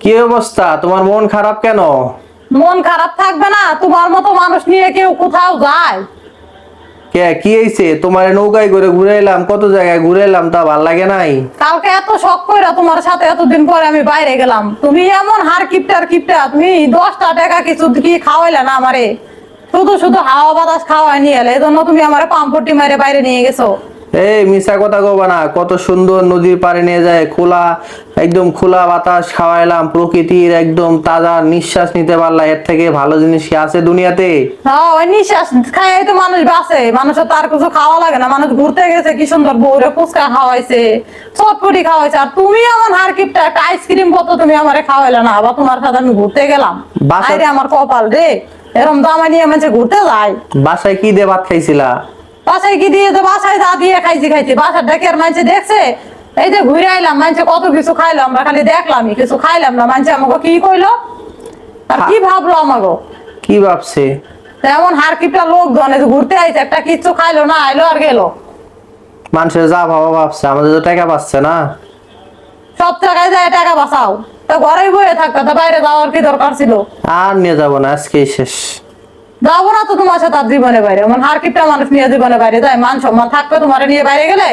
কি অবস্থা? তোমার মন খারাপ কেন? মন খারাপ থাকবে না তোমার মতো মানুষ নিয়ে কেউ কোথাও যায়। কে কি হয়েছে তোমার নৌকায় করে ঘুরে এলাম কত জায়গায় ঘুরে এলাম তা ভালো লাগে নাই? কালকে এত শখ করে তোমার সাথে এতদিন পরে আমি বাইরে গেলাম। তুমি এমন হার কিপটার কিপটা তুমি দশটা টাকা কিছু কি খাওয়াইলে না আমারে? শুধু শুধু হাওয়া বাতাস খাওয়াই নিয়ে এলে এই জন্য তুমি আমার পাম্পটি মেরে বাইরে নিয়ে গেছো। এই মিশা কথা কবা না কত সুন্দর নদীর পাড়ে নিয়ে যায় খোলা একদম খোলা বাতাস খাওয়াইলাম প্রকৃতির একদম তাজা নিঃশ্বাস নিতে পারলা এর থেকে ভালো জিনিস কি আছে দুনিয়াতে। হ্যাঁ ওই নিঃশ্বাস খাই তো মানুষ বাঁচে মানুষের তার কিছু খাওয়া লাগে না মানুষ ঘুরতে গেছে কি সুন্দর বউরে ফুচকা খাওয়াইছে চটপটি খাওয়াইছে আর তুমি এমন হার কিপটা একটা আইসক্রিম কত তুমি আমারে খাওয়াইলা না আবার তোমার সাথে আমি ঘুরতে গেলাম। আরে আমার কপাল রে এরকম দামা নিয়ে মানুষ ঘুরতে যায়। বাসায় কি দিয়ে ভাত খাইছিলা? বাসায় কি দিয়ে তো বাসায় যা দিয়ে খাইছি খাইছি। বাসার ডেকে আর মানুষে দেখছে? এই যে ঘুরে আইলাম মানুষে কত কিছু খাইলো আমরা খালি দেখলামই কিছু খাইলাম না। মানুষে আমাকে কি কইলো? আর কি ভাবলো আমাকে? কি ভাবছে? এমন হার কিপটা লোকজন এই ঘুরতে আইছে একটা কিচ্ছু খাইলো না আইলো আর গেলো। মানুষের যা ভাবা ভাবছে আমাদের তো টাকা পাচ্ছে না। সব জায়গায় যায় টাকা বাঁচাও। তা ঘরেই বয়ে থাকতো তা বাইরে যাওয়ার কি দরকার ছিল? আর নিয়ে যাব না আজকেই শেষ। যাব না তো তোমার সাথে আর জীবনে বাইরে মানে হার মানুষ নিয়ে জীবনে বাইরে যায়, মান সম্মান থাকবে তোমার নিয়ে বাইরে গেলে?